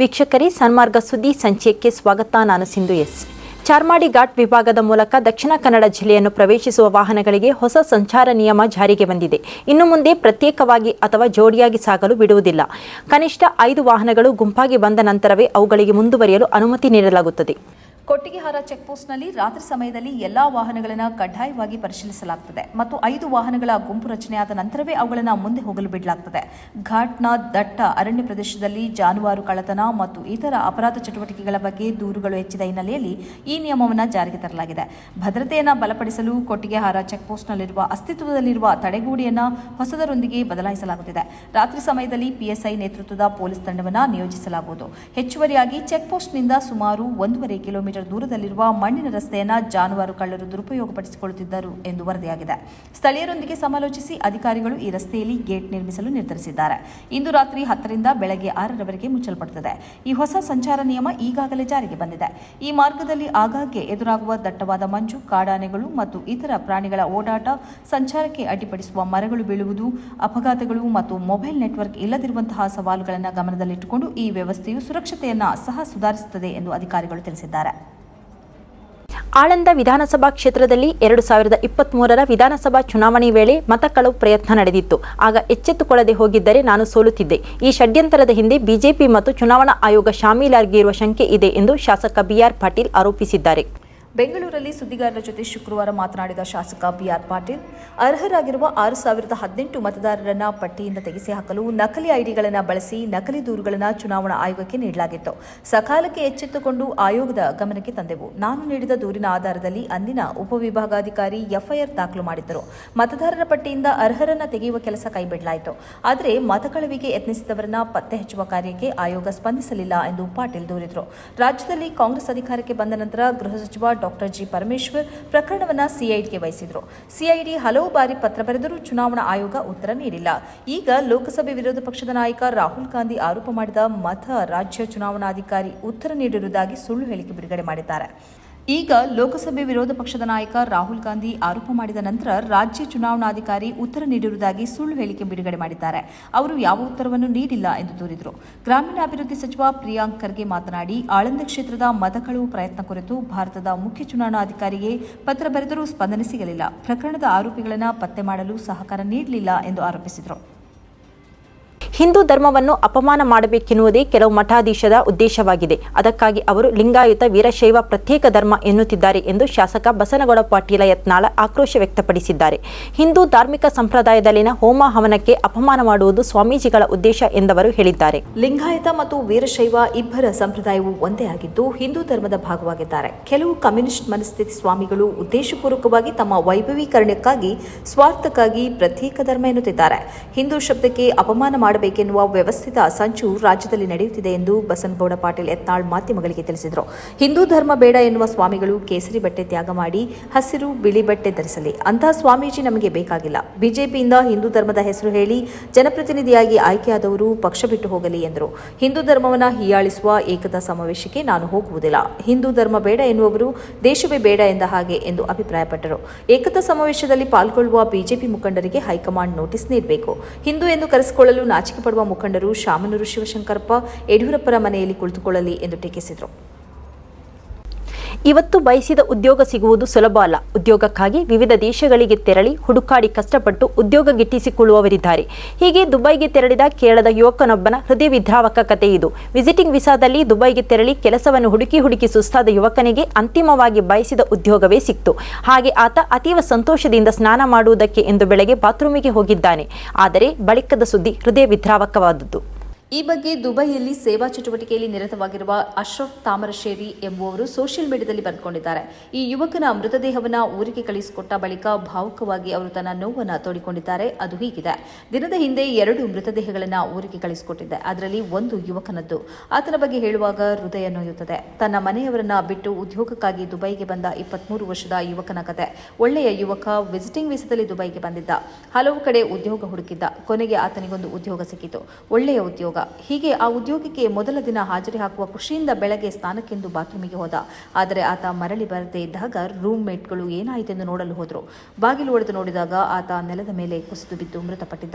ವೀಕ್ಷಕರೇ, ಸನ್ಮಾರ್ಗ ಸುದ್ದಿ ಸಂಚಯಕ್ಕೆ ಸ್ವಾಗತ. ನಾನು ಸಿಂಧು ಎಸ್. ಚಾರ್ಮಾಡಿ ಘಾಟ್ ವಿಭಾಗದ ಮೂಲಕ ದಕ್ಷಿಣ ಕನ್ನಡ ಜಿಲ್ಲೆಯನ್ನು ಪ್ರವೇಶಿಸುವ ವಾಹನಗಳಿಗೆ ಹೊಸ ಸಂಚಾರ ನಿಯಮ ಜಾರಿಗೆ ಬಂದಿದೆ. ಇನ್ನು ಮುಂದೆ ಪ್ರತ್ಯೇಕವಾಗಿ ಅಥವಾ ಜೋಡಿಯಾಗಿ ಸಾಗಲು ಬಿಡುವುದಿಲ್ಲ. ಕನಿಷ್ಠ ಐದು ವಾಹನಗಳು ಗುಂಪಾಗಿ ಬಂದ ನಂತರವೇ ಅವುಗಳಿಗೆ ಮುಂದುವರಿಯಲು ಅನುಮತಿ ನೀಡಲಾಗುತ್ತದೆ. ಕೊಟ್ಟಿಗೆಹಾರ ಚೆಕ್ಪೋಸ್ಟ್ನಲ್ಲಿ ರಾತ್ರಿ ಸಮಯದಲ್ಲಿ ಎಲ್ಲಾ ವಾಹನಗಳನ್ನು ಕಡ್ಡಾಯವಾಗಿ ಪರಿಶೀಲಿಸಲಾಗುತ್ತದೆ ಮತ್ತು ಐದು ವಾಹನಗಳ ಗುಂಪು ರಚನೆಯಾದ ನಂತರವೇ ಅವುಗಳನ್ನು ಮುಂದೆ ಹೋಗಲು ಬಿಡಲಾಗುತ್ತದೆ ಘಾಟ್ನ ದಟ್ಟ ಅರಣ್ಯ ಪ್ರದೇಶದಲ್ಲಿ ಜಾನುವಾರು ಕಳ್ಳತನ ಮತ್ತು ಇತರ ಅಪರಾಧ ಚಟುವಟಿಕೆಗಳ ಬಗ್ಗೆ ದೂರುಗಳು ಹೆಚ್ಚಿದ ಹಿನ್ನೆಲೆಯಲ್ಲಿ ಈ ನಿಯಮವನ್ನು ಜಾರಿಗೆ ತರಲಾಗಿದೆ. ಭದ್ರತೆಯನ್ನು ಬಲಪಡಿಸಲು ಕೊಟ್ಟಿಗೆಹಾರ ಚೆಕ್ಪೋಸ್ಟ್ನಲ್ಲಿರುವ ಅಸ್ತಿತ್ವದಲ್ಲಿರುವ ತಡೆಗೂಡಿಯನ್ನು ಹೊಸದರೊಂದಿಗೆ ಬದಲಾಯಿಸಲಾಗುತ್ತಿದೆ. ರಾತ್ರಿ ಸಮಯದಲ್ಲಿ ಪಿಎಸ್ಐ ನೇತೃತ್ವದ ಪೊಲೀಸ್ ತಂಡವನ್ನು ನಿಯೋಜಿಸಲಾಗುವುದು. ಹೆಚ್ಚುವರಿಯಾಗಿ ಚೆಕ್ಪೋಸ್ಟ್ನಿಂದ ಸುಮಾರು ಒಂದೂವರೆ ಕಿಲೋಮೀಟರ್ ದೂರದಲ್ಲಿರುವ ಮಣ್ಣಿನ ರಸ್ತೆಯನ್ನು ಜಾನುವಾರು ಕಳ್ಳರು ದುರುಪಯೋಗಪಡಿಸಿಕೊಳ್ಳುತ್ತಿದ್ದರು ಎಂದು ವರದಿಯಾಗಿದೆ. ಸ್ಥಳೀಯರೊಂದಿಗೆ ಸಮಾಲೋಚಿಸಿ ಅಧಿಕಾರಿಗಳು ಈ ರಸ್ತೆಯಲ್ಲಿ ಗೇಟ್ ನಿರ್ಮಿಸಲು ನಿರ್ಧರಿಸಿದ್ದಾರೆ. ಇಂದು ರಾತ್ರಿ ಹತ್ತರಿಂದ ಬೆಳಗ್ಗೆ ಆರರವರೆಗೆ ಮುಚ್ಚಲ್ಪಡುತ್ತದೆ. ಈ ಹೊಸ ಸಂಚಾರ ನಿಯಮ ಈಗಾಗಲೇ ಜಾರಿಗೆ ಬಂದಿದೆ. ಈ ಮಾರ್ಗದಲ್ಲಿ ಆಗಾಗ್ಗೆ ಎದುರಾಗುವ ದಟ್ಟವಾದ ಮಂಜು, ಕಾಡಾನೆಗಳು ಮತ್ತು ಇತರ ಪ್ರಾಣಿಗಳ ಓಡಾಟ, ಸಂಚಾರಕ್ಕೆ ಅಡ್ಡಿಪಡಿಸುವ ಮರಗಳು ಬೀಳುವುದು, ಅಪಘಾತಗಳು ಮತ್ತು ಮೊಬೈಲ್ ನೆಟ್ವರ್ಕ್ ಇಲ್ಲದಿರುವಂತಹ ಸವಾಲುಗಳನ್ನು ಗಮನದಲ್ಲಿಟ್ಟುಕೊಂಡು ಈ ವ್ಯವಸ್ಥೆಯು ಸುರಕ್ಷತೆಯನ್ನು ಸಹ ಸುಧಾರಿಸುತ್ತದೆ ಎಂದು ಅಧಿಕಾರಿಗಳು ತಿಳಿಸಿದ್ದಾರೆ. ಆಳಂದ ವಿಧಾನಸಭಾ ಕ್ಷೇತ್ರದಲ್ಲಿ ಎರಡು ಸಾವಿರದ ಇಪ್ಪತ್ತ್ಮೂರರ ವಿಧಾನಸಭಾ ಚುನಾವಣೆ ವೇಳೆ ಮತ ಕಳವು ಪ್ರಯತ್ನ ನಡೆದಿತ್ತು. ಆಗ ಎಚ್ಚೆತ್ತುಕೊಳ್ಳದೆ ಹೋಗಿದ್ದರೆ ನಾನು ಸೋಲುತ್ತಿದ್ದೆ. ಈ ಷಡ್ಯಂತರದ ಹಿಂದೆ ಬಿಜೆಪಿ ಮತ್ತು ಚುನಾವಣಾ ಆಯೋಗ ಶಾಮೀಲಾಗಿರುವ ಶಂಕೆ ಇದೆ ಎಂದು ಶಾಸಕ ಬಿಆರ್ ಪಾಟೀಲ್ ಆರೋಪಿಸಿದ್ದಾರೆ. ಬೆಂಗಳೂರಲ್ಲಿ ಸುದ್ದಿಗಾರರ ಜೊತೆ ಶುಕ್ರವಾರ ಮಾತನಾಡಿದ ಶಾಸಕ ಬಿಆರ್ ಪಾಟೀಲ್, ಅರ್ಹರಾಗಿರುವ ಆರು ಸಾವಿರದ ಹದಿನೆಂಟು ಮತದಾರರನ್ನ ಪಟ್ಟಿಯಿಂದ ತೆಗೆಸಿಹಾಕಲು ನಕಲಿ ಐಡಿಗಳನ್ನು ಬಳಸಿ ನಕಲಿ ದೂರುಗಳನ್ನು ಚುನಾವಣಾ ಆಯೋಗಕ್ಕೆ ನೀಡಲಾಗಿತ್ತು. ಸಕಾಲಕ್ಕೆ ಎಚ್ಚೆತ್ತುಕೊಂಡು ಆಯೋಗದ ಗಮನಕ್ಕೆ ತಂದೆವು. ನಾನು ನೀಡಿದ ದೂರಿನ ಆಧಾರದಲ್ಲಿ ಅಂದಿನ ಉಪವಿಭಾಗಾಧಿಕಾರಿ ಎಫ್ಐಆರ್ ದಾಖಲು ಮಾಡಿದ್ದರು. ಮತದಾರರ ಪಟ್ಟಿಯಿಂದ ಅರ್ಹರನ್ನ ತೆಗೆಯುವ ಕೆಲಸ ಕೈಬಿಡಲಾಯಿತು. ಆದರೆ ಮತಕಳವಿಗೆ ಯತ್ನಿಸಿದವರನ್ನ ಪತ್ತೆ ಹಚ್ಚುವ ಕಾರ್ಯಕ್ಕೆ ಆಯೋಗ ಸ್ಪಂದಿಸಲಿಲ್ಲ ಎಂದು ಪಾಟೀಲ್ ದೂರಿದರು. ರಾಜ್ಯದಲ್ಲಿ ಕಾಂಗ್ರೆಸ್ ಅಧಿಕಾರಕ್ಕೆ ಬಂದ ನಂತರ ಗೃಹ ಸಚಿವ ಡಾಕ್ಟರ್ ಜಿ ಪರಮೇಶ್ವರ್ ಪ್ರಕರಣವನ್ನು ಸಿಐಡಿಗೆ ವಹಿಸಿದ್ರು. ಸಿಐಡಿ ಹಲವು ಬಾರಿ ಪತ್ರ ಬರೆದರೂ ಚುನಾವಣಾ ಆಯೋಗ ಉತ್ತರ ನೀಡಿಲ್ಲ. ಈಗ ಲೋಕಸಭೆ ವಿರೋಧ ಪಕ್ಷದ ನಾಯಕ ರಾಹುಲ್ ಗಾಂಧಿ ಆರೋಪ ಮಾಡಿದ ಮತ ರಾಜ್ಯ ಚುನಾವಣಾಧಿಕಾರಿ ಉತ್ತರ ನೀಡಿರುವುದಾಗಿ ಸುಳ್ಳು ಹೇಳಿಕೆ ಬಿಡುಗಡೆ ಮಾಡಿದ್ದಾರೆ. ಈಗ ಲೋಕಸಭೆ ವಿರೋಧ ಪಕ್ಷದ ನಾಯಕ ರಾಹುಲ್ ಗಾಂಧಿ ಆರೋಪ ಮಾಡಿದ ನಂತರ ರಾಜ್ಯ ಚುನಾವಣಾಧಿಕಾರಿ ಉತ್ತರ ನೀಡಿರುವುದಾಗಿ ಸುಳ್ಳು ಹೇಳಿಕೆ ಬಿಡುಗಡೆ ಮಾಡಿದ್ದಾರೆ. ಅವರು ಯಾವ ಉತ್ತರವನ್ನು ನೀಡಿಲ್ಲ ಎಂದು ದೂರಿದರು. ಗ್ರಾಮೀಣಾಭಿವೃದ್ಧಿ ಸಚಿವ ಪ್ರಿಯಾಂಕ್ ಖರ್ಗೆ ಮಾತನಾಡಿ, ಆಳಂದ ಕ್ಷೇತ್ರದ ಮತಕಳುವು ಪ್ರಯತ್ನ ಕುರಿತು ಭಾರತದ ಮುಖ್ಯ ಚುನಾವಣಾಧಿಕಾರಿಗೆ ಪತ್ರ ಬರೆದರೂ ಸ್ಪಂದನೆ ಸಿಗಲಿಲ್ಲ. ಪ್ರಕರಣದ ಆರೋಪಿಗಳನ್ನು ಪತ್ತೆ ಮಾಡಲು ಸಹಕಾರ ನೀಡಲಿಲ್ಲ ಎಂದು ಆರೋಪಿಸಿದರು. ಹಿಂದೂ ಧರ್ಮವನ್ನು ಅಪಮಾನ ಮಾಡಬೇಕೆನ್ನುವುದೇ ಕೆಲವು ಮಠಾಧೀಶದ ಉದ್ದೇಶವಾಗಿದೆ. ಅದಕ್ಕಾಗಿ ಅವರು ಲಿಂಗಾಯತ ವೀರಶೈವ ಪ್ರತ್ಯೇಕ ಧರ್ಮ ಎನ್ನುತ್ತಿದ್ದಾರೆ ಎಂದು ಶಾಸಕ ಬಸನಗೌಡ ಪಾಟೀಲ ಯತ್ನಾಳ ಆಕ್ರೋಶ ವ್ಯಕ್ತಪಡಿಸಿದ್ದಾರೆ. ಹಿಂದೂ ಧಾರ್ಮಿಕ ಸಂಪ್ರದಾಯದಲ್ಲಿನ ಹೋಮ ಹವನಕ್ಕೆ ಅಪಮಾನ ಮಾಡುವುದು ಸ್ವಾಮೀಜಿಗಳ ಉದ್ದೇಶ ಎಂದವರು ಹೇಳಿದ್ದಾರೆ. ಲಿಂಗಾಯತ ಮತ್ತು ವೀರಶೈವ ಇಬ್ಬರ ಸಂಪ್ರದಾಯವು ಒಂದೇ ಆಗಿದ್ದು ಹಿಂದೂ ಧರ್ಮದ ಭಾಗವಾಗಿದ್ದಾರೆ. ಕೆಲವು ಕಮ್ಯುನಿಸ್ಟ್ ಮನಸ್ಥಿತಿ ಸ್ವಾಮಿಗಳು ಉದ್ದೇಶಪೂರ್ವಕವಾಗಿ ತಮ್ಮ ವೈಭವೀಕರಣಕ್ಕಾಗಿ ಸ್ವಾರ್ಥಕ್ಕಾಗಿ ಪ್ರತ್ಯೇಕ ಧರ್ಮ ಎನ್ನುತ್ತಿದ್ದಾರೆ. ಹಿಂದೂ ಶಬ್ದಕ್ಕೆ ಅಪಮಾನ ಮಾಡಬೇಕೆನ್ನುವ ವ್ಯವಸ್ಥಿತ ಸಂಚು ರಾಜ್ಯದಲ್ಲಿ ನಡೆಯುತ್ತಿದೆ ಎಂದು ಬಸನಗೌಡ ಪಾಟೀಲ್ ಯತ್ನಾಳ್ ಮಾಧ್ಯಮಗಳಿಗೆ ತಿಳಿಸಿದರು. ಹಿಂದೂ ಧರ್ಮ ಬೇಡ ಎನ್ನುವ ಸ್ವಾಮಿಗಳು ಕೇಸರಿ ಬಟ್ಟೆ ತ್ಯಾಗ ಮಾಡಿ ಹಸಿರು ಬಿಳಿ ಬಟ್ಟೆ ಧರಿಸಲಿ. ಅಂತಹ ಸ್ವಾಮೀಜಿ ನಮಗೆ ಬೇಕಾಗಿಲ್ಲ. ಬಿಜೆಪಿಯಿಂದ ಹಿಂದೂ ಧರ್ಮದ ಹೆಸರು ಹೇಳಿ ಜನಪ್ರತಿನಿಧಿಯಾಗಿ ಆಯ್ಕೆಯಾದವರು ಪಕ್ಷ ಬಿಟ್ಟು ಹೋಗಲಿ ಎಂದರು. ಹಿಂದೂ ಧರ್ಮವನ್ನ ಹೀಯಾಳಿಸುವ ಏಕತಾ ಸಮಾವೇಶಕ್ಕೆ ನಾನು ಹೋಗುವುದಿಲ್ಲ. ಹಿಂದೂ ಧರ್ಮ ಬೇಡ ಎನ್ನುವವರು ದೇಶವೇ ಬೇಡ ಎಂದ ಹಾಗೆ ಎಂದು ಅಭಿಪ್ರಾಯಪಟ್ಟರು. ಏಕತಾ ಸಮಾವೇಶದಲ್ಲಿ ಪಾಲ್ಗೊಳ್ಳುವ ಬಿಜೆಪಿ ಮುಖಂಡರಿಗೆ ಹೈಕಮಾಂಡ್ ನೋಟಿಸ್ ನೀಡಬೇಕು. ಹಿಂದೂ ಎಂದು ಕರೆಸಿಕೊಳ್ಳಲು ಪಡುವ ಮುಖಂಡರು ಶಾಮನೂರು ಶಿವಶಂಕರಪ್ಪ ಯಡಿಯೂರಪ್ಪರ ಮನೆಯಲ್ಲಿ ಕುಳಿತುಕೊಳ್ಳಲಿ ಎಂದು ಟೀಕಿಸಿದರು. ಇವತ್ತು ಬಯಸಿದ ಉದ್ಯೋಗ ಸಿಗುವುದು ಸುಲಭ ಅಲ್ಲ. ಉದ್ಯೋಗಕ್ಕಾಗಿ ವಿವಿಧ ದೇಶಗಳಿಗೆ ತೆರಳಿ ಹುಡುಕಾಡಿ ಕಷ್ಟಪಟ್ಟು ಉದ್ಯೋಗ ಗಿಟ್ಟಿಸಿಕೊಳ್ಳುವವರಿದ್ದಾರೆ. ಹೀಗೆ ದುಬೈಗೆ ತೆರಳಿದ ಕೇರಳದ ಯುವಕನೊಬ್ಬನ ಹೃದಯ ವಿದ್ರಾವಕ ಕಥೆ ಇದು. ವಿಸಿಟಿಂಗ್ ವಿಸಾದಲ್ಲಿ ದುಬೈಗೆ ತೆರಳಿ ಕೆಲಸವನ್ನು ಹುಡುಕಿ ಹುಡುಕಿ ಸುಸ್ತಾದ ಯುವಕನಿಗೆ ಅಂತಿಮವಾಗಿ ಬಯಸಿದ ಉದ್ಯೋಗವೇ ಸಿಕ್ತು. ಹಾಗೆ ಆತ ಅತೀವ ಸಂತೋಷದಿಂದ ಸ್ನಾನ ಮಾಡುವುದಕ್ಕೆ ಎಂದು ಬೆಳಗ್ಗೆ ಬಾತ್ರೂಮಿಗೆ ಹೋಗಿದ್ದಾನೆ. ಆದರೆ ಬಳಿಕದ ಸುದ್ದಿ ಹೃದಯ ವಿದ್ರಾವಕವಾದದ್ದು. ಈ ಬಗ್ಗೆ ದುಬೈಯಲ್ಲಿ ಸೇವಾ ಚಟುವಟಿಕೆಯಲ್ಲಿ ನಿರತವಾಗಿರುವ ಅಶ್ರಫ್ ತಾಮರಶೇರಿ ಎಂಬುವವರು ಸೋಷಿಯಲ್ ಮೀಡಿಯಾದಲ್ಲಿ ಬರೆದುಕೊಂಡಿದ್ದಾರೆ ಈ ಯುವಕನ ಮೃತದೇಹವನ್ನು ಊರಿಗೆ ಕಳಿಸಿಕೊಟ್ಟ ಬಳಿಕ ಭಾವುಕವಾಗಿ ಅವರು ತನ್ನ ನೋವನ್ನು ತೋಡಿಕೊಂಡಿದ್ದಾರೆ. ಅದು ಹೀಗಿದೆ. ದಿನದ ಹಿಂದೆ ಎರಡು ಮೃತದೇಹಗಳನ್ನು ಊರಿಗೆ ಕಳಿಸಿಕೊಟ್ಟಿದ್ದೆ. ಅದರಲ್ಲಿ ಒಂದು ಯುವಕನದ್ದು. ಆತನ ಬಗ್ಗೆ ಹೇಳುವಾಗ ಹೃದಯ ನೋಯುತ್ತದೆ. ತನ್ನ ಮನೆಯವರನ್ನ ಬಿಟ್ಟು ಉದ್ಯೋಗಕ್ಕಾಗಿ ದುಬೈಗೆ ಬಂದ ಇಪ್ಪತ್ಮೂರು ವರ್ಷದ ಯುವಕನ ಕತೆ. ಒಳ್ಳೆಯ ಯುವಕ ವಿಸಿಟಿಂಗ್ ವೀಸಾದಲ್ಲಿ ದುಬೈಗೆ ಬಂದಿದ್ದ. ಹಲವು ಕಡೆ ಉದ್ಯೋಗ ಹುಡುಕಿದ್ದ. ಕೊನೆಗೆ ಆತನಿಗೊಂದು ಉದ್ಯೋಗ ಸಿಕ್ಕಿತು. ಒಳ್ಳೆಯ ಉದ್ಯೋಗ. ಹೀಗೆ ಆ ಉದ್ಯೋಗಕ್ಕೆ ಮೊದಲ ದಿನ ಹಾಜರಿ ಹಾಕುವ ಖುಷಿಯಿಂದ ಬೆಳಗ್ಗೆ ಸ್ನಾನಕ್ಕೆಂದು ಬಾತ್ರೂಮಿಗೆ ಹೋದ. ಆದರೆ ಆತ ಮರಳಿ ಬರದೇ ಇದ್ದಾಗ ರೂಮ್ ಮೇಟ್ಗಳು ಏನಾಯಿತೆಂದು ನೋಡಲು ಹೋದರು. ಬಾಗಿಲು ಒಡೆದು ನೋಡಿದಾಗ ಆತ ನೆಲದ ಮೇಲೆ ಕುಸಿದು ಬಿದ್ದು ಮೃತಪಟ್ಟಿದ್ದ.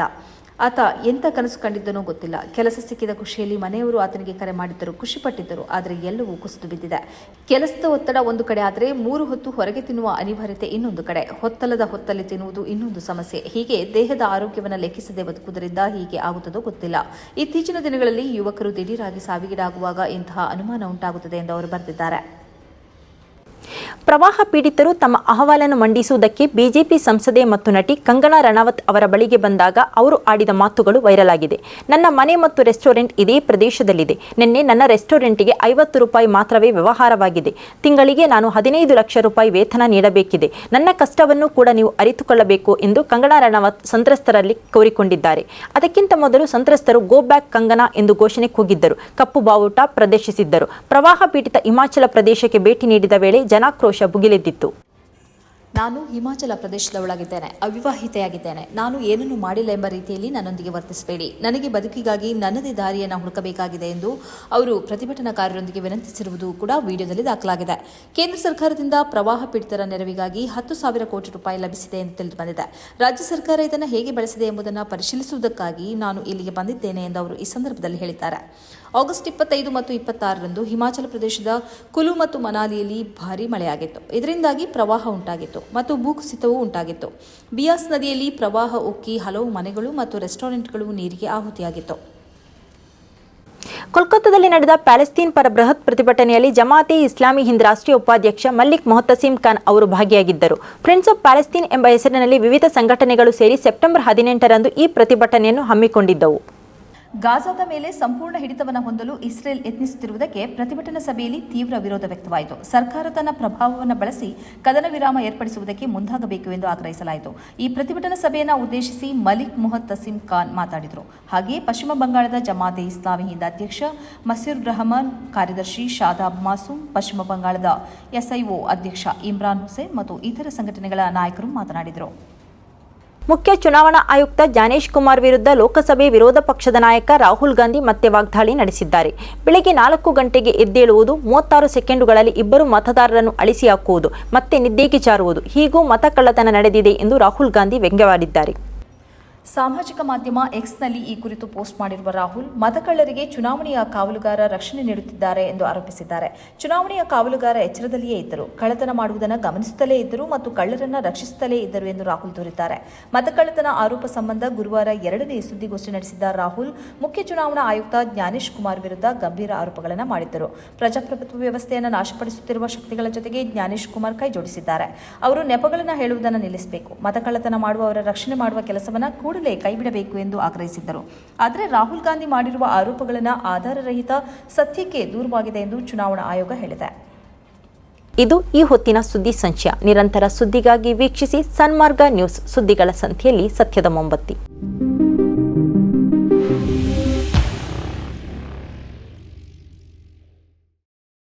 ಆತ ಎಂತ ಕನಸು ಕಂಡಿದ್ದನೋ ಗೊತ್ತಿಲ್ಲ. ಕೆಲಸ ಸಿಕ್ಕಿದ ಖುಷಿಯಲ್ಲಿ ಮನೆಯವರು ಆತನಿಗೆ ಕರೆ ಮಾಡಿದ್ದರು, ಖುಷಿಪಟ್ಟಿದ್ದರು, ಆದರೆ ಎಲ್ಲವೂ ಕುಸಿದು ಬಿದ್ದಿದೆ. ಕೆಲಸದ ಒತ್ತಡ ಒಂದು ಕಡೆ ಆದರೆ ಮೂರು ಹೊತ್ತು ಹೊರಗೆ ತಿನ್ನುವ ಅನಿವಾರ್ಯತೆ ಇನ್ನೊಂದು ಕಡೆ. ಹೊತ್ತಲದ ಹೊತ್ತಲ್ಲಿ ತಿನ್ನುವುದು ಇನ್ನೊಂದು ಸಮಸ್ಯೆ. ಹೀಗೆ ದೇಹದ ಆರೋಗ್ಯವನ್ನು ಲೆಕ್ಕಿಸದೆ ಬದುಕುವುದರಿಂದ ಹೀಗೆ ಆಗುತ್ತದೋ ಗೊತ್ತಿಲ್ಲ. ಇತ್ತೀಚಿನ ದಿನಗಳಲ್ಲಿ ಯುವಕರು ದಿಢೀರಾಗಿ ಸಾವಿಗೀಡಾಗುವಾಗ ಇಂತಹ ಅನುಮಾನ ಉಂಟಾಗುತ್ತದೆ ಎಂದು ಅವರು ಬರೆದಿದ್ದಾರೆ. ಪ್ರವಾಹ ಪೀಡಿತರು ತಮ್ಮ ಅಹವಾಲನ್ನು ಮಂಡಿಸುವುದಕ್ಕೆ ಬಿಜೆಪಿ ಸಂಸದೆ ಮತ್ತು ನಟಿ ಕಂಗನಾ ರಣಾವತ್ ಅವರ ಬಳಿಗೆ ಬಂದಾಗ ಅವರು ಆಡಿದ ಮಾತುಗಳು ವೈರಲ್ ಆಗಿದೆ ನನ್ನ ಮನೆ ಮತ್ತು ರೆಸ್ಟೋರೆಂಟ್ ಇದೇ ಪ್ರದೇಶದಲ್ಲಿದೆ. ನಿನ್ನೆ ನನ್ನ ರೆಸ್ಟೋರೆಂಟ್ಗೆ ಐವತ್ತು ರೂಪಾಯಿ ಮಾತ್ರವೇ ವ್ಯವಹಾರವಾಗಿದೆ. ತಿಂಗಳಿಗೆ ನಾನು ಹದಿನೈದು ಲಕ್ಷ ರೂಪಾಯಿ ವೇತನ ನೀಡಬೇಕಿದೆ. ನನ್ನ ಕಷ್ಟವನ್ನು ಕೂಡ ನೀವು ಅರಿತುಕೊಳ್ಳಬೇಕು ಎಂದು ಕಂಗನಾ ರಣಾವತ್ ಸಂತ್ರಸ್ತರಲ್ಲಿ ಕೋರಿಕೊಂಡಿದ್ದಾರೆ. ಅದಕ್ಕಿಂತ ಮೊದಲು ಸಂತ್ರಸ್ತರು ಗೋ ಬ್ಯಾಕ್ ಕಂಗನಾ ಎಂದು ಘೋಷಣೆ ಕೂಗಿದ್ದರು. ಕಪ್ಪು ಬಾವುಟ ಪ್ರದರ್ಶಿಸಿದ್ದರು. ಪ್ರವಾಹ ಪೀಡಿತ ಹಿಮಾಚಲ ಪ್ರದೇಶಕ್ಕೆ ಭೇಟಿ ನೀಡಿದ ವೇಳೆ ಜನಾಕ್ರೋಶ ಭುಗಿಲೆದ್ದಿತ್ತು. ನಾನು ಹಿಮಾಚಲ ಪ್ರದೇಶದವಳಾಗಿದ್ದೇನೆ, ಅವಿವಾಹಿತೆಯಾಗಿದ್ದೇನೆ. ನಾನು ಏನನ್ನು ಮಾಡಿಲ್ಲ ಎಂಬ ರೀತಿಯಲ್ಲಿ ನನ್ನೊಂದಿಗೆ ವರ್ತಿಸಬೇಡಿ. ನನಗೆ ಬದುಕಿಗಾಗಿ ನನ್ನದೇ ದಾರಿಯನ್ನು ಹುಡುಕಬೇಕಾಗಿದೆ ಎಂದು ಅವರು ಪ್ರತಿಭಟನಾಕಾರರೊಂದಿಗೆ ವಿನಂತಿಸಿರುವುದು ಕೂಡ ವಿಡಿಯೋದಲ್ಲಿ ದಾಖಲಾಗಿದೆ. ಕೇಂದ್ರ ಸರ್ಕಾರದಿಂದ ಪ್ರವಾಹ ಪೀಡಿತರ ನೆರವಿಗಾಗಿ ಹತ್ತು ಸಾವಿರ ಕೋಟಿ ರೂಪಾಯಿ ಲಭಿಸಿದೆ ಎಂದು ತಿಳಿದು ಬಂದಿದೆ ರಾಜ್ಯ ಸರ್ಕಾರ ಇದನ್ನು ಹೇಗೆ ಬಳಸಿದೆ ಎಂಬುದನ್ನು ಪರಿಶೀಲಿಸುವುದಕ್ಕಾಗಿ ನಾನು ಇಲ್ಲಿಗೆ ಬಂದಿದ್ದೇನೆ ಎಂದು ಅವರು ಈ ಸಂದರ್ಭದಲ್ಲಿ ಹೇಳಿದ್ದಾರೆ. ಆಗಸ್ಟ್ ಇಪ್ಪತ್ತೈದು ಮತ್ತು ಇಪ್ಪತ್ತಾರರಂದು ಹಿಮಾಚಲ ಪ್ರದೇಶದ ಕುಲು ಮತ್ತು ಮನಾಲಿಯಲ್ಲಿ ಭಾರೀ ಮಳೆಯಾಗಿತ್ತು. ಇದರಿಂದಾಗಿ ಪ್ರವಾಹ ಉಂಟಾಗಿತ್ತು ಮತ್ತು ಭೂಕುಸಿತವೂ ಉಂಟಾಗಿತ್ತು. ಬಿಯಾಸ್ ನದಿಯಲ್ಲಿ ಪ್ರವಾಹ ಉಕ್ಕಿ ಹಲವು ಮನೆಗಳು ಮತ್ತು ರೆಸ್ಟೋರೆಂಟ್ಗಳು ನೀರಿಗೆ ಆಹುತಿಯಾಗಿತ್ತು. ಕೋಲ್ಕತ್ತಾದಲ್ಲಿ ನಡೆದ ಪ್ಯಾಲೆಸ್ತೀನ್ ಪರ ಬೃಹತ್ ಪ್ರತಿಭಟನೆಯಲ್ಲಿ ಜಮಾತೆ ಇಸ್ಲಾಮಿ ಹಿಂದ್ ರಾಷ್ಟ್ರೀಯ ಉಪಾಧ್ಯಕ್ಷ ಮಲ್ಲಿಕ್ ಮೊಹತ್ತಸೀಂ ಖಾನ್ ಅವರು ಭಾಗಿಯಾಗಿದ್ದರು. ಫ್ರೆಂಡ್ಸ್ ಆಫ್ ಪ್ಯಾಲೆಸ್ತೀನ್ ಎಂಬ ಹೆಸರಿನಲ್ಲಿ ವಿವಿಧ ಸಂಘಟನೆಗಳು ಸೇರಿ ಸೆಪ್ಟೆಂಬರ್ ಹದಿನೆಂಟರಂದು ಈ ಪ್ರತಿಭಟನೆಯನ್ನು ಹಮ್ಮಿಕೊಂಡಿದ್ದವು. ಗಾಜಾದ ಮೇಲೆ ಸಂಪೂರ್ಣ ಹಿಡಿತವನ್ನು ಹೊಂದಲು ಇಸ್ರೇಲ್ ಯತ್ನಿಸುತ್ತಿರುವುದಕ್ಕೆ ಪ್ರತಿಭಟನಾ ಸಭೆಯಲ್ಲಿ ತೀವ್ರ ವಿರೋಧ ವ್ಯಕ್ತವಾಯಿತು. ಸರ್ಕಾರ ತನ್ನ ಪ್ರಭಾವವನ್ನು ಬಳಸಿ ಕದನ ವಿರಾಮ ಏರ್ಪಡಿಸುವುದಕ್ಕೆ ಮುಂದಾಗಬೇಕು ಎಂದು ಆಗ್ರಹಿಸಲಾಯಿತು. ಈ ಪ್ರತಿಭಟನಾ ಸಭೆಯನ್ನು ಉದ್ದೇಶಿಸಿ ಮಲಿಕ್ ಮೊಹದ್ ತಸೀಂ ಖಾನ್ ಮಾತಾಡಿದರು. ಹಾಗೆಯೇ ಪಶ್ಚಿಮ ಬಂಗಾಳದ ಜಮಾತೆ ಇಸ್ಲಾಮಿ ಹಿಂದ್ ಅಧ್ಯಕ್ಷ ಮಸೀರ್ ರಹಮಾನ್ ಕಾರ್ಯದರ್ಶಿ ಶಾದಾಬ್ ಮಾಸೂಮ್, ಪಶ್ಚಿಮ ಬಂಗಾಳದ ಎಸ್ಐಒ ಅಧ್ಯಕ್ಷ ಇಮ್ರಾನ್ ಹುಸೇನ್ ಮತ್ತು ಇತರ ಸಂಘಟನೆಗಳ ನಾಯಕರು ಮಾತನಾಡಿದರು. ಮುಖ್ಯ ಚುನಾವಣಾ ಆಯುಕ್ತ ಜಾನೇಶ್ ಕುಮಾರ್ ವಿರುದ್ಧ ಲೋಕಸಭೆ ವಿರೋಧ ಪಕ್ಷದ ನಾಯಕ ರಾಹುಲ್ ಗಾಂಧಿ ಮತ್ತೆ ವಾಗ್ದಾಳಿ ನಡೆಸಿದ್ದಾರೆ. ಬೆಳಗ್ಗೆ ನಾಲ್ಕು ಗಂಟೆಗೆ ಎದ್ದೇಳುವುದು ಮೂವತ್ತಾರು ಸೆಕೆಂಡುಗಳಲ್ಲಿ ಇಬ್ಬರು ಮತದಾರರನ್ನು ಅಳಿಸಿ ಹಾಕುವುದು, ಮತ್ತೆ ನಿದ್ದೆಗೆ ಚಾರುವುದು ಹೀಗೂ ಮತ ಕಳ್ಳತನ ನಡೆದಿದೆ ಎಂದು ರಾಹುಲ್ ಗಾಂಧಿ ವ್ಯಂಗ್ಯವಾಡಿದ್ದಾರೆ. ಸಾಮಾಜಿಕ ಮಾಧ್ಯಮ ಎಕ್ಸ್ನಲ್ಲಿ ಈ ಕುರಿತು ಪೋಸ್ಟ್ ಮಾಡಿರುವ ರಾಹುಲ್, ಮತಕಳ್ಳರಿಗೆ ಚುನಾವಣೆಯ ಕಾವಲುಗಾರ ರಕ್ಷಣೆ ನೀಡುತ್ತಿದ್ದಾರೆ ಎಂದು ಆರೋಪಿಸಿದ್ದಾರೆ. ಚುನಾವಣೆಯ ಕಾವಲುಗಾರ ಎಚ್ಚರದಲ್ಲಿಯೇ ಇದ್ದರು. ಕಳ್ಳತನ ಮಾಡುವುದನ್ನು ಗಮನಿಸುತ್ತಲೇ ಇದ್ದರು ಮತ್ತು ಕಳ್ಳರನ್ನು ರಕ್ಷಿಸುತ್ತಲೇ ಇದ್ದರು ಎಂದು ರಾಹುಲ್ ದೂರಿದ್ದಾರೆ. ಮತಕಳ್ಳತನ ಆರೋಪ ಸಂಬಂಧ ಗುರುವಾರ ಎರಡನೇ ಸುದ್ದಿಗೋಷ್ಠಿ ನಡೆಸಿದ ರಾಹುಲ್, ಮುಖ್ಯ ಚುನಾವಣಾ ಆಯುಕ್ತ ಜ್ಞಾನೇಶ್ ಕುಮಾರ್ ವಿರುದ್ಧ ಗಂಭೀರ ಆರೋಪಗಳನ್ನು ಮಾಡಿದ್ದರು. ಪ್ರಜಾಪ್ರಭುತ್ವ ವ್ಯವಸ್ಥೆಯನ್ನು ನಾಶಪಡಿಸುತ್ತಿರುವ ಶಕ್ತಿಗಳ ಜೊತೆಗೆ ಜ್ಞಾನೇಶ್ ಕುಮಾರ್ ಕೈ ಜೋಡಿಸಿದ್ದಾರೆ. ಅವರು ನೆಪಗಳನ್ನು ಹೇಳುವುದನ್ನು ನಿಲ್ಲಿಸಬೇಕು. ಮತಕಳ್ಳತನ ಮಾಡುವವರ ರಕ್ಷಣೆ ಮಾಡುವ ಕೆಲಸವನ್ನು ಕೂಡಲೇ ಕೈಬಿಡಬೇಕು ಎಂದು ಆಗ್ರಹಿಸಿದ್ದರು. ಆದರೆ ರಾಹುಲ್ ಗಾಂಧಿ ಮಾಡಿರುವ ಆರೋಪಗಳನ್ನು ಆಧಾರರಹಿತ ಸತ್ಯಕ್ಕೆ ದೂರವಾಗಿದೆ ಎಂದು ಚುನಾವಣಾ ಆಯೋಗ ಹೇಳಿದೆ. ಇದು ಈ ಹೊತ್ತಿನ ಸುದ್ದಿ ಸಂಚಯ. ನಿರಂತರ ಸುದ್ದಿಗಾಗಿ ವೀಕ್ಷಿಸಿ ಸನ್ಮಾರ್ಗ ನ್ಯೂಸ್ ಸುದ್ದಿಗಳ ಸಂಖ್ಯೆಯಲ್ಲಿ ಸತ್ಯದ ಮೊಂಬತ್ತಿ.